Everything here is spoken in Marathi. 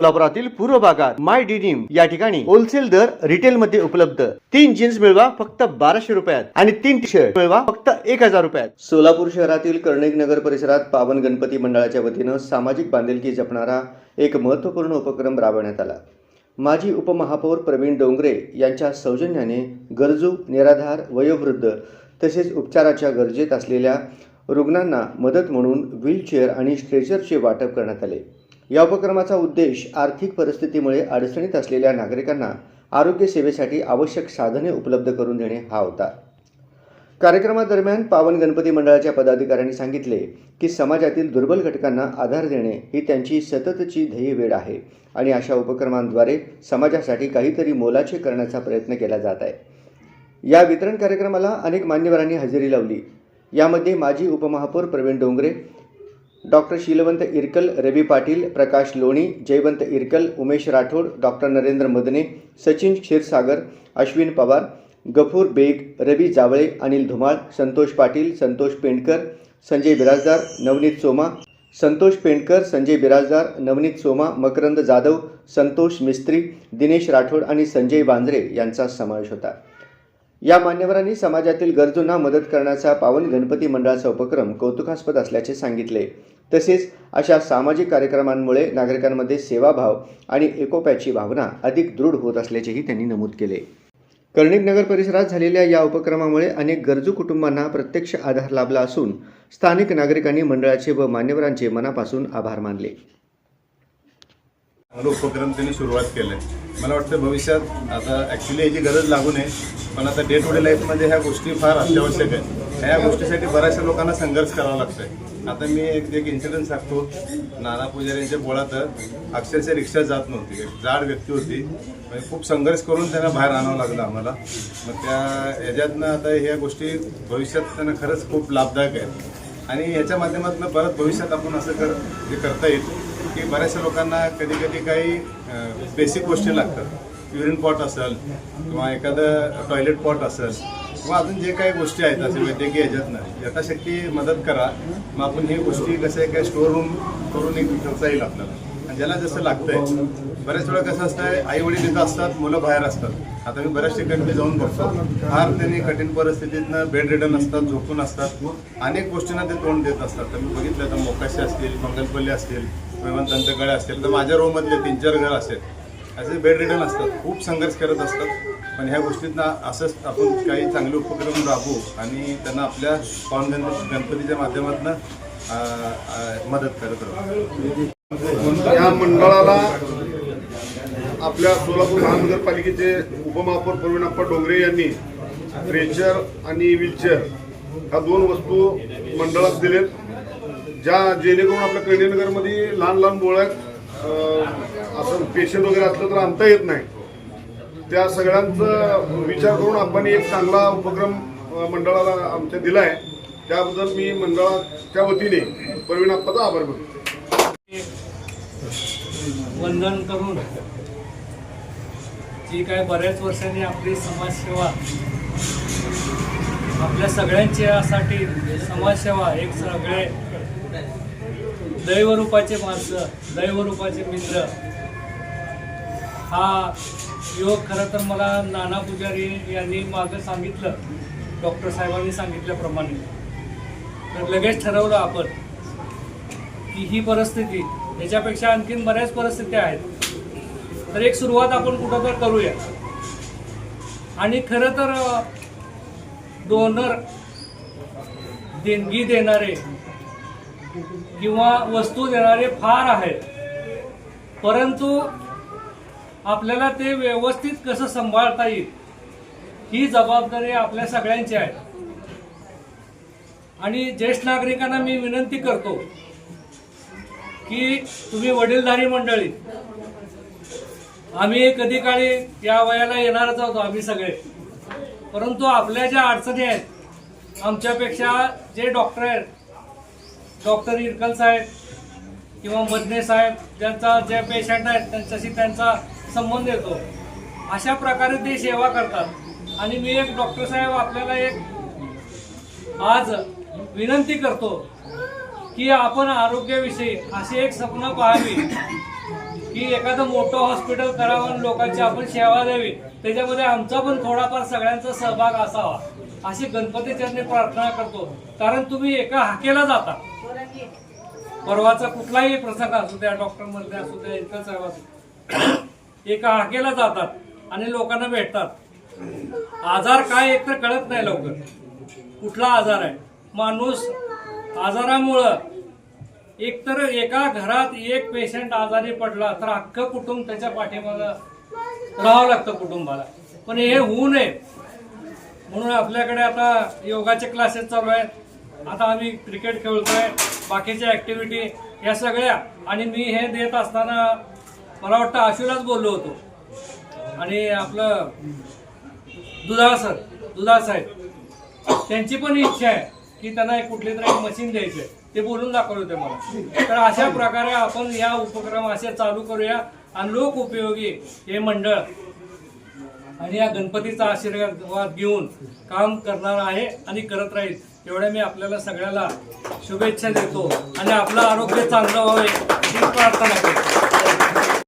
कोल्हापुरातील पूर्व भागात माय डिनिम या ठिकाणी होलसेल दर रिटेल मध्ये उपलब्ध. तीन जीन्स मिळवा फक्त बाराशे रुपयात आणि तीन टी शर्ट मिळवा फक्त एक हजार रुपयात. सोलापूर शहरातील कर्णिक नगर परिसरात पावन गणपती मंडळाच्या वतीनं सामाजिक बांधिलकी जपणारा एक महत्त्वपूर्ण उपक्रम राबवण्यात आला. माजी उपमहापौर प्रवीण डोंगरे यांच्या सौजन्याने गरजू निराधार वयोवृद्ध तसेच उपचाराच्या गरजेत असलेल्या रुग्णांना मदत म्हणून व्हीलचेअर आणि स्ट्रेचरचे वाटप करण्यात आले. या उपक्रमाचा उद्देश आर्थिक परिस्थितीमुळे अडचणीत असलेल्या नागरिकांना आरोग्य सेवेसाठी आवश्यक साधने उपलब्ध करून देणे हा होता. कार्यक्रमादरम्यान पावन गणपती मंडळाच्या पदाधिकाऱ्यांनी सांगितले की समाजातील दुर्बल घटकांना आधार देणे ही त्यांची सततची ध्येय वेळ आहे आणि अशा उपक्रमांद्वारे समाजासाठी काहीतरी मोलाचे करण्याचा प्रयत्न केला जात आहे. या वितरण कार्यक्रमाला अनेक मान्यवरांनी हजेरी लावली. यामध्ये माजी उपमहापौर प्रवीण डोंगरे डॉक्टर शीलवंत इरकल रवी पाटील प्रकाश लोणी जयवंत इरकल उमेश राठोड डॉक्टर नरेंद्र मदने सचिन क्षीरसागर अश्विन पवार गफूर बेग रवी जावळे अनिल धुमाळ संतोष पाटील संतोष पेंडकर संजय बिराजदार नवनीत सोमा संतोष पेंडकर संजय बिराजदार नवनीत सोमा मकरंद जाधव संतोष मिस्त्री दिनेश राठोड आणि संजय बांद्रे यांचा समावेश होता. या मान्यवरांनी समाजातील गरजूंना मदत करण्याचा पावन गणपती मंडळाचा उपक्रम कौतुकास्पद असल्याचे सांगितले. तसेच अशा सामाजिक कार्यक्रमांमुळे नागरिकांमध्ये सेवाभाव आणि एकोप्याची भावना अधिक दृढ होत असल्याचेही त्यांनी नमूद केले. कर्णिक नगर परिसरात झालेल्या या उपक्रमामुळे अनेक गरजू कुटुंबांना प्रत्यक्ष आधार लाभला असून स्थानिक नागरिकांनी मंडळाचे व मान्यवरांचे मनापासून आभार मानले. उपक्रम त्यांनी सुरुवात केलं मला वाटतं भविष्यात आता ॲक्च्युली याची गरज लागू नये. पण आता डे टू डे लाईफमध्ये ह्या गोष्टी फार अत्यावश्यक आहेत. ह्या गोष्टीसाठी बऱ्याचशा लोकांना संघर्ष करावा लागतोय. आता मी एक एक इन्सिडेंट सांगतो. नाना पुजारी यांच्या बोळात अक्षरशः रिक्षा जात नव्हती. एक जाड व्यक्ती होती. म्हणजे खूप संघर्ष करून त्यांना बाहेर आणावं लागलं आम्हाला. मग त्या ह्याच्यातनं आता ह्या गोष्टी भविष्यात त्यांना खरंच खूप लाभदायक आहेत. आणि याच्या माध्यमातून परत भविष्यात आपण असं कर जे करता येईल की बऱ्याचशा लोकांना कधी कधी काही बेसिक गोष्टी लागतात. युरिन पॉट असेल किंवा एखादं टॉयलेट पॉट असेल किंवा अजून जे काही गोष्टी आहेत असे वैद्यकीय ह्याच्यातनं यथाशक्ती मदत करा. मग आपण हे गोष्टी कसं आहे काय स्टोअर रूम करून एक ठेवता येईल आपल्याला. आणि ज्याला जसं लागतंय बऱ्याच वेळा कसं असतंय आई वडील इथं असतात मुलं बाहेर असतात. आता मी बऱ्याच ठिकाणी जाऊन बघतो. फार त्यांनी कठीण परिस्थितीतनं बेड रिडन असतात झोपून असतात. अनेक गोष्टींना ते तोंड देत असतात. तर मी बघितलं तर मोकाशी असतील मंगलपल्ली असतील विमानतंत्रकडे असतील. तर माझ्या रोममधले तीन चार घर असेल. असे बेड रिडन असतात. खूप संघर्ष करत असतात. पण ह्या गोष्टींना असंच आपण काही चांगले उपक्रम राबवू आणि त्यांना आपल्या पावन गणपती गणपतीच्या माध्यमातून मदत करत राहू. या मंडळाला आपल्या सोलापूर महानगरपालिकेचे उपमहापौर प्रवीणप्पा डोंगरे यांनी फ्रेचर आणि व्हीलचेअर ह्या दोन वस्तू मंडळात दिलेत. ज्या जेणेकरून आपल्या कळीनगरमध्ये लहान लहान बोळ्यात असं पेशंट वगैरे असलं तर आणता येत नाही. त्या सगळ्यांचा विचार करून आपण एक चांगला उपक्रम मंडळाला आमच्या दिला आहे त्याबद्दल मी मंडळाच्या वतीने प्रवीण आप्पाचा आभार मानतो. वंदन करून जी काय बऱ्याच वर्षांनी आपली समाजसेवा आपल्या सगळ्यांच्यासाठी समाजसेवा एक सगळे दैवरूपाचे माणसं दैवरूपाचे मित्र हा योग खरं तर मला नाना पुजारी यांनी मागं सांगितलं डॉक्टर साहेबांनी सांगितल्याप्रमाणे. तर लगेच ठरवलं आपण की ही परिस्थिती याच्यापेक्षा आणखीन बऱ्याच परिस्थिती आहेत. तर एक सुरुवात आपण कुठं तर करूया. आणि खरं तर डोनर देणगी देणारे किंवा वस्तू देणारे फार आहेत. परंतु आपल्याला ते व्यवस्थित कसं सांभाळता येईल? ही जबाबदारी आपल्या सगळ्यांची आहे. आणि ज्येष्ठ नागरिकांना मी विनंती करतो की तुम्ही वडीलधारी मंडळी आम्ही कधी काळी या वयाला येणारच आहोत आम्ही सगळे. परंतु आपल्या ज्या अडचणी आहेत आमच्यापेक्षा जे डॉक्टर आहेत डॉक्टर इरकल साहेब किंवा मदने साहेब ज्यांचा जे पेशंट आहेत त्यांच्याशी त्यांचा संबंध येतो. अशा प्रकारे ते सेवा करतात. आणि मी एक डॉक्टर साहेब आपल्याला एक आज विनंती करतो की आपण आरोग्याविषयी असे एक स्वप्न पाहावी की एखादं मोठं हॉस्पिटल करावं आणि लोकांची आपण सेवा द्यावी. त्याच्यामध्ये आमचा पण थोडाफार सगळ्यांचा सहभाग असावा. अशी गणपती चरणी प्रार्थना करतो. कारण तुम्ही एका हाकेला जाता. परवाचा कुठलाही प्रसंग असू द्या डॉक्टरमध्ये असू द्या इतर असू एका हाकेला जातात आणि लोकांना भेटतात. आजार काय एक तर कळत नाही लवकर. कुठला आजार आहे? माणूस आजारामुळं एक तर एका घरात एक पेशंट आजारी पडला तर अख्खं कुटुंब त्याच्या पाठीमागं राहावं लागतं कुटुंबाला. पण हे होऊ नये. म्हणून आपल्याकडे आता योगाचे क्लासेस चालू आहेत. आता आम्ही क्रिकेट खेळतोय. बाकीच्या ऍक्टिव्हिटी या सगळ्या. आणि मी हे देत असताना मला वाटतं आशुलाच बोललो होतो. आणि आपलं दुधाळ सर दुधाळ साहेब त्यांची पण इच्छा आहे की त्यांना एक कुठली तरी मशीन द्यायची आहे. ते बोलून दाखवले होते मला. तर अशा प्रकारे आपण या उपक्रम असे चालू करूया. आणि लोक उपयोगी हे मंडळ आणि या गणपतीचा आशीर्वाद घेऊन काम करणार आहे आणि करत राहील. एवढ्या मी आपल्याला सगळ्याला शुभेच्छा देतो. आणि आपलं आरोग्य चांगलं व्हावे ही प्रार्थना करतो.